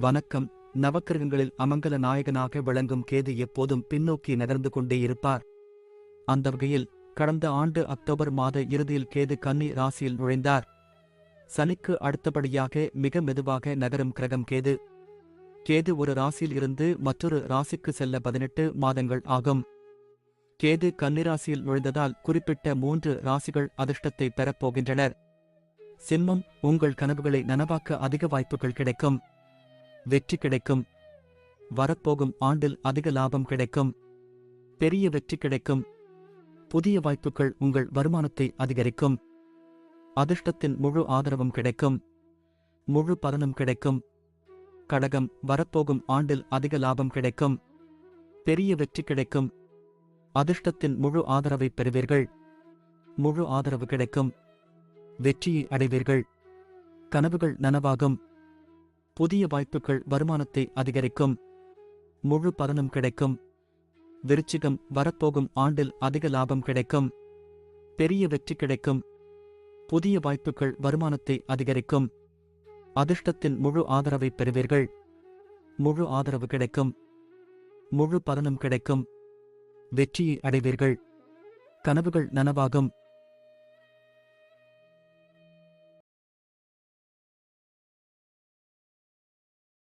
வணக்கம். நவக்கிரகங்களில் அமங்கல நாயகனாக விளங்கும் கேது எப்போதும் பின்னோக்கி நகர்ந்து கொண்டே இருப்பார். அந்த வகையில் கடந்த ஆண்டு அக்டோபர் மாத இறுதியில் கேது கன்னி ராசியில் நுழைந்தார். சனிக்கு அடுத்தபடியாக மிக மெதுவாக நகரும் கிரகம் கேது. கேது ஒரு ராசியில் இருந்து மற்றொரு ராசிக்கு செல்ல பதினெட்டு மாதங்கள் ஆகும். கேது கன்னிராசியில் நுழைந்ததால் குறிப்பிட்ட மூன்று ராசிகள் அதிர்ஷ்டத்தை பெறப் போகின்றனர். சிம்மம் உங்கள் கனவுகளை நனவாக்க அதிக வாய்ப்புகள் கிடைக்கும். வெற்றி கிடைக்கும். வரப்போகும் ஆண்டில் அதிக லாபம் கிடைக்கும். பெரிய வெற்றி கிடைக்கும். புதிய வாய்ப்புகள் உங்கள் வருமானத்தை அதிகரிக்கும். அதிர்ஷ்டத்தின் முழு ஆதரவும் கிடைக்கும். முழு பலனும் கிடைக்கும். கடகம் வரப்போகும் ஆண்டில் அதிக லாபம் கிடைக்கும். பெரிய வெற்றி கிடைக்கும். அதிர்ஷ்டத்தின் முழு ஆதரவை பெறுவீர்கள். முழு ஆதரவு கிடைக்கும். வெற்றியை அடைவீர்கள். கனவுகள் நனவாகும். புதிய வாய்ப்புகள் வருமானத்தை அதிகரிக்கும். முழு பலனும் கிடைக்கும். விருச்சிகம் வரப்போகும் ஆண்டில் அதிக லாபம் கிடைக்கும். பெரிய வெற்றி கிடைக்கும். புதிய வாய்ப்புகள் வருமானத்தை அதிகரிக்கும். அதிர்ஷ்டத்தின் முழு ஆதரவை பெறுவீர்கள். முழு ஆதரவு கிடைக்கும். முழு பலனும் கிடைக்கும். வெற்றியை அடைவீர்கள். கனவுகள் நனவாகும்.